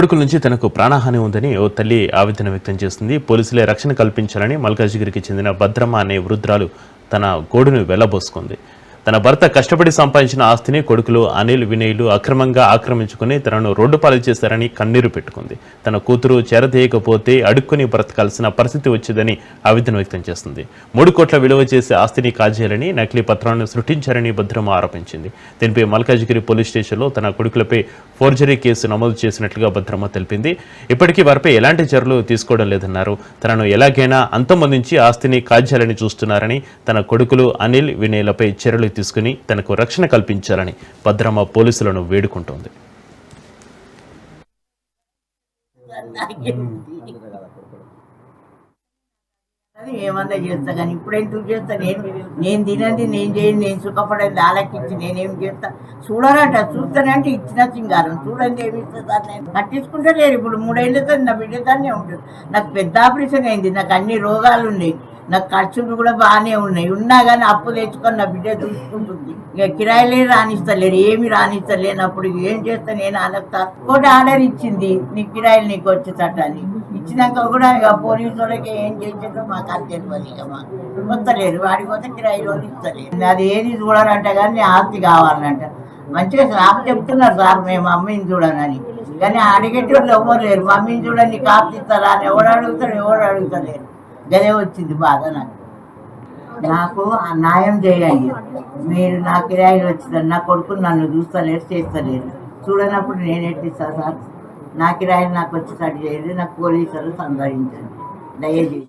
కొడుకుల నుంచి తనకు ప్రాణహాని ఉందని ఓ తల్లి ఆవేదన వ్యక్తం చేస్తుంది. పోలీసులే రక్షణ కల్పించాలని మల్కాజ్గిరికి చెందిన భద్రమ్మ అనే వృద్ధురాలు తన గోడును వెళ్ళబోసుకుంది. తన భర్త కష్టపడి సంపాదించిన ఆస్తిని కొడుకులు అనిల్ వినయ్లు అక్రమంగా ఆక్రమించుకుని తనను రోడ్డు పాలు చేశారని కన్నీరు పెట్టుకుంది. తన కూతురు చేరదీయకపోతే అడుక్కుని బ్రతకాల్సిన పరిస్థితి వచ్చేదని ఆవేదన వ్యక్తం చేస్తుంది. మూడు కోట్ల విలువ చేసే ఆస్తిని కాజేయాలని నకిలీ పత్రాలను సృష్టించారని భద్రమ ఆరోపించింది. దీనిపై మల్కాజ్గిరి పోలీస్ స్టేషన్లో తన కొడుకులపై ఫోర్జరీ కేసు నమోదు చేసినట్లుగా భద్రమ తెలిపింది. ఇప్పటికీ వారిపై ఎలాంటి చర్యలు తీసుకోవడం లేదన్నారు. తనను ఎలాగైనా అంతమొందించి ఆస్తిని కాజేయాలని చూస్తున్నారని తన కొడుకులు అనిల్ వినయ్లపై చర్యలు తీసుకుని తనకు రక్షణ కల్పించాలని భద్రమ్మ పోలీసులను వేడుకుంటోంది. అది ఏమన్నా చేస్తా కానీ ఇప్పుడు ఎందుకు చేస్తా నేను నేను తినండి నేను చేయను నేను సుఖపడేది ఆలకించి నేనేం చేస్తా? చూడరట చూస్తానే అంటే ఇచ్చిన సింగారం. చూడండి ఏమి ఇస్తా నేను పట్టించుకుంటే లేరు. ఇప్పుడు మూడేళ్ళతో నా బిడ్డ ఉంటుంది నాకు పెద్ద ఆపరేషన్ అయింది. నాకు అన్ని రోగాలు ఉన్నాయి. నాకు ఖర్చులు కూడా బాగానే ఉన్నాయి. ఉన్నా కానీ అప్పు తెచ్చుకొని నా బిడ్డ చూసుకుంటుంది. ఇక కిరాయిలే రాణిస్తలేరు. ఏమి రాణిస్తలేనప్పుడు ఏం చేస్తా నేను అనొస్తా ఒకటి ఆర్డర్ ఇచ్చింది. నీ కిరాయిలు నీకు వచ్చేటట్టు అని. ఇచ్చినాక కూడా ఇక పోలీసు వాళ్ళకి ఏం చేసేదో మాకు అది తెలియదు ఇక మాకు వస్తలేరు వాడికి పోతే కిరాయి రోజు అది ఏది చూడాలంటే కానీ నీ ఆస్తి కావాలంట. మంచిగా సార్ చెప్తున్నారు సార్ మేము అమ్మని చూడనని. కానీ అడిగేటోళ్ళు ఎవరు లేరు. మమ్మీని చూడండి కాపు ఇస్తారా? అని ఎవడు అడుగుతాడు ఎవడు అడుగుతలేరు గదే వచ్చింది బాధ నాకు. నాకు న్యాయం చేయండి. మీరు నా కిరాయిలు వచ్చిందని నా కొడుకు నన్ను చూస్తలేరు చేస్తలేరు చూడనప్పుడు నేను ఎట్టిస్తా సార్ నా కిరాయిలు నాకు వచ్చేసరికి చేయండి నాకు పోలీసులు సంధానించండి దయచేసి.